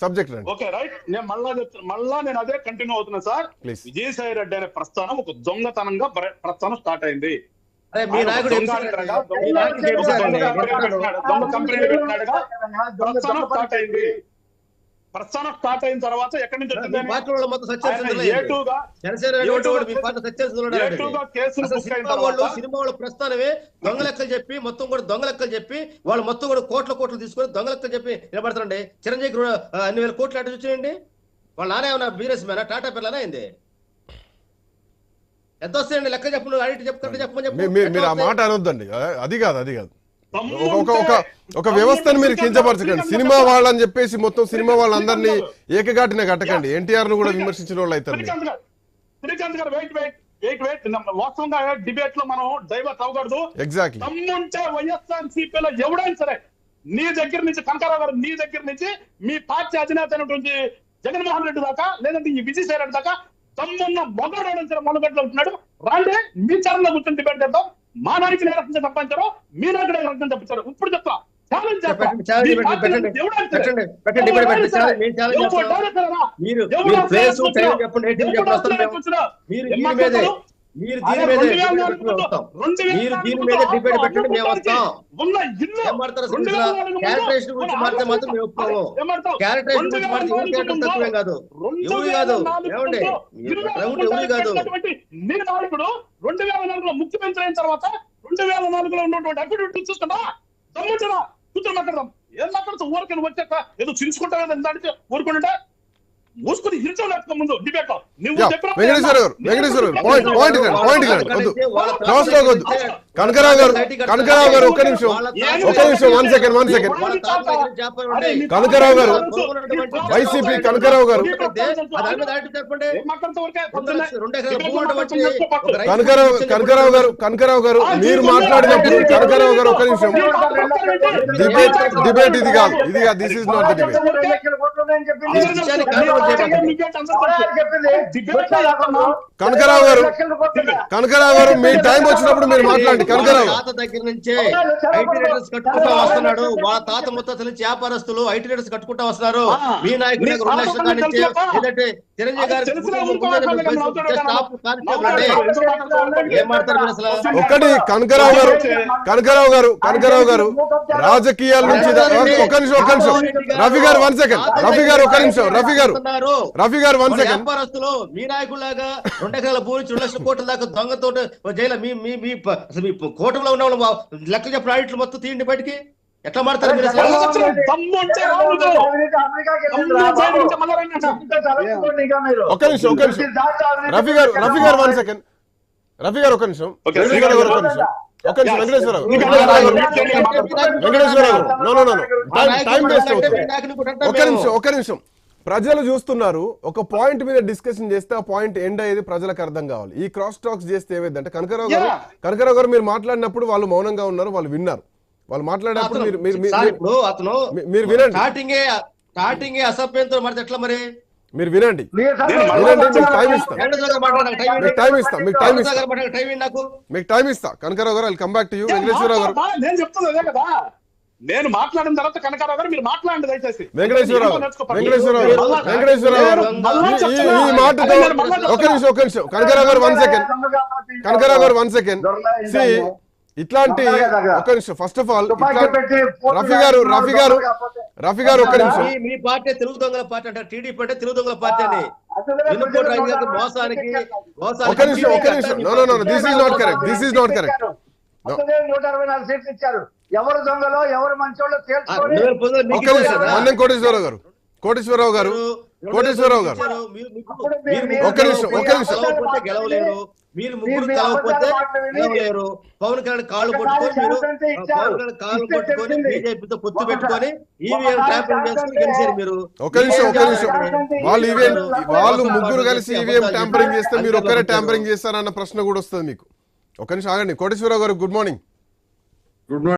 Subject రండి. Okay right నేను మళ్ళా చెప్తున్నా మళ్ళా నేను అదే కంటిన్యూ అవుతున్నా సార్. ప్లీజ్ విజయసాయి రెడ్డి అనే ప్రస్థానం ఒక దొంగతనంగా ప్ర- ప్రస్థానం స్టార్ట్ అయింది. అరే మీ ఆయన నాయకుడు దొంగ పెట్టినాడుగా ప్రస్థానం స్టార్ట్ అయింది. ప్రస్థానం స్టార్ట్ అయిన తర్వాత ఎక్కడి నుంచి సినిమా వాళ్ళు ప్రస్థానమే దొంగ లెక్కలు చెప్పి మొత్తం కూడా దొంగ లెక్కలు చెప్పి వాళ్ళు మొత్తం కూడా కోట్ల కోట్లు తీసుకొని దొంగ లెక్కలు చెప్పి నిలబడతారండి. చిరంజీవి అన్ని వేల కోట్లు అటు చూసేయండి వాళ్ళ నాన్న ఏమన్నా బిజినెస్ మ్యానా టాటా పిల్లనా అయింది ఎంత వస్తాయండి లెక్క చెప్పు నువ్వు అడిగి చెప్పు కరెక్ట్ చెప్పమని చెప్పు. మీరు ఆ మాట అనొద్దండి. అది కాదు అది కాదు. ఒక ఒక ఒక వ్యవస్థను మీరు కించపరచకండి. సినిమా వాళ్ళని చెప్పేసి మొత్తం సినిమా వాళ్ళందరినీ ఏకగాటిన కట్టకండి. ఎన్టీఆర్ను కూడా విమర్శించిన వాళ్ళు అవుతారు మీరు. Srikanth garu wait wait wait wait వాస్తవంగా డిబేట్లో మనం డైవర్ట్ అవ్వకూడదు. ఎగ్జాక్ట్లీ దమ్ముంటే వైఎస్ఆర్ సిపిలో ఎవడైనా సరే నీ దగ్గర నుంచి కనకారావు గారు నీ దగ్గర నుంచి మీ పార్టీ అధినేత అయినటువంటి జగన్మోహన్ రెడ్డి దాకా లేదంటే ఈ విజయసాయి రెడ్డి దాకా దమ్మున్న మొగడు సరే మొదగడ్లో ఉంటున్నాడు. రాండి మీ చరణంలో కూర్చొని డిబేట్ చేద్దాం. మా నాయకులు ఏ రకంగా తప్పించారో మీ నాయకుడు రకంగా తప్పించారు ఇప్పుడు చెప్తా. మీరు ప్లేస్ చెప్పండి మీరు దీని మీదే? మీరు దీని మీదే రెండు వేల డిబేట్ పెట్టండి మేము వస్తాం క్యారెక్టరేషన్ గురించి మాత్రం మేము ఒప్పుకోము? క్యారెక్టరేషన్ గురించి ఎవరు తక్కువేం కాదు. ఎవరు కాదు? ఏమండి? రౌండ్ ఎవరు కాదు? రెండు నాలుగులో ముఖ్యమంత్రి అయిన తర్వాత రెండు వేల నాలుగులో ఉన్నటువంటి అఫిడవిట్ దమ్ముంచరా కూర్చొని మాట్లాడదాం ఏం మాట్లాడుతూ ఊరికని వచ్చాక ఏదో చించుకుంటా కదా దానికి ఊరుకుంటే మూసుకుని ఇరిచం లేకపోతే ముందు డిబేట్ నువ్వు యా, చెప్పిన వెంకటేశ్వర గారు వెంకటేశ్వర గారు పాయింట్ పాయింట్ ఇవ్వండి పాయింట్ ఇవ్వండి వద్దు క్రాస్ టాక్ వద్దు కనకరావు గారు కనకరావు గారు ఒక్క నిమిషం ఒక్క నిమిషం one second one second Kanakarao గారు, వైసీపీ కనకరావు గారు. కనకరావు కనకరావు గారు కనకరావు గారు మీరు మాట్లాడినప్పుడు కనకరావు గారు ఒక్క నిమిషం డిబేట్ డిబేట్ ఇది కాదు ఇది కాదు this is not the debate చెప్పింది కనకరావు గారు కనకరావు గారు మీ టైం వచ్చినప్పుడు మీరు మాట్లాడండి. కనకరావు గారు. తాత దగ్గర నుంచే ఐటీ రేటర్స్ కట్టుకుంటా వస్తున్నాడు. వాళ్ళ తాత ముత్తాతల నుంచి వ్యాపారస్తులు ఐటీ రేటర్స్ కట్టుకుంటా వస్తున్నారు. మీ నాయకుడి దగ్గర రెండు లక్షల నుంచి? లేదంటే చిరంజీవి గారి ఒక్కటి కనకరావు గారు కనకరావు గారు కనకరావు గారు రాజకీయాల నుంచి ఒక్క నిమిషం ఒక్క నిమిషం. రఫీ గారు వన్ సెకండ్ రఫీ గారు ఒక్క నిమిషం. రఫీ గారు. రఫీ గారు వన్ సెకండ్ వ్యాపారస్తులు మీ నాయకులాగా రెండు ఎకరాల భూమి రెండు లక్షల కోట్ల దాకా దొంగతో జైలు మీ మీ మీ అసలు మీ కూటమిలో ఉన్న వాళ్ళు లెక్కలు చెప్పిన ఆడిట్లు మొత్తం తీయండి బయటికి. ఎట్లా మాడతారు మీరు అసలు? ఒక్క నిమిషం ఒక్క నిమిషం. రఫీ గారు రఫీ గారు వన్ సెకండ్ రఫీ గారు ఒక్క నిమిషం. ఒక్క నిమిషం. ఒక్క నిమిషం వెంకటేశ్వర గారు వెంకటేశ్వర గారు no no no time waste అవుతుంది. మేము. నిమిషం ఒక్క నిమిషం. ప్రజలు చూస్తున్నారు ఒక పాయింట్ మీద డిస్కషన్ చేస్తే ఆ పాయింట్ ఎండ్ అయ్యేది ప్రజలకు అర్థం కావాలి. ఈ క్రాస్ టాక్స్ చేస్తే ఏమైందంటే కనకరావు గారు. కనకరావు గారు మీరు మాట్లాడినప్పుడు వాళ్ళు మౌనంగా ఉన్నారు వాళ్ళు విన్నారు. వాళ్ళు మాట్లాడినప్పుడు అతను- మీరు మీరు- వినండి. స్టార్టింగే స్టార్టింగే అసభ్యంతో మరి ఎట్లా మరి? మీరు వినండి. టైం ఇస్తాం. టైం మీకు టైం ఇస్తాం టైం మీకు టైం ఇస్తా. కనకరావు గారు come back to you Venkateswararao గారు. నేను మాట్లాడిన తర్వాత కనకారావు గారు మీరు మాట్లాడండి దయచేసి. వెంకటేశ్వరరావు. వెంకటేశ్వరరావు వెంకటేశ్వరరావు ఈ- మాటతో ఒక నిమిషం ఒక నిమిషం. కనకరావు గారు వన్ సెకండ్. కనకరావు గారు వన్ సెకండ్. సి ఇట్లాంటి ఒక నిమిషం. ఫస్ట్ ఆఫ్ ఆల్ రఫీ గారు రఫీ గారు రఫీ గారు ఒక నిమిషం. మీ- పార్టీ తెలుగు దొంగల పార్టీ అంటారు. టీడీపీ అంటే తెలుగు దొంగల పార్టీ అని. మోసానికి ఒక నిమిషం ఒక నిమిషం. No no no this is not correct this is not correct నూట అరవై నాలుగు సీట్లు ఇచ్చారు. ఎవరు దొంగలో ఎవరు మంచోళ్ళో కోటేశ్వరరావు గారు. కోటేశ్వరరావు గారు కోటేశ్వరరావు గారు. ఒక్క నిమిషం, ఒక్క నిమిషం. గెలవలేరు. మీరు ముగ్గురు కలవకపోతే గెలవలేరు. పవన్ కళ్యాణ్ కాళ్ళు పట్టుకొని మీరు శాసనంతో ఇచ్చారు. పవన్ కళ్యాణ్ కాళ్ళు ఇస్తే పట్టుకొని తెలిసింది. బీజేపీతో పొత్తు ఒకసారి- పెట్టుకొని ఈవీఎం ట్యాంపరింగ్ చేసుకుని గెలిచారు మీరు. ఒక నిమిషం నిమిషం. వాళ్ళు ఈవీఎం వాళ్ళు ముగ్గురు కలిసి ఈవీఎం ట్యాంపరింగ్ చేస్తే మీరు ఒక్కరే ట్యాంపరింగ్ చేస్తారన్న ప్రశ్న కూడా వస్తుంది మీకు. ఒక నిమిషం ఆగండి. కోటేశ్వరరావు గారు గుడ్ మార్నింగ్ గుడ్ మార్నింగ్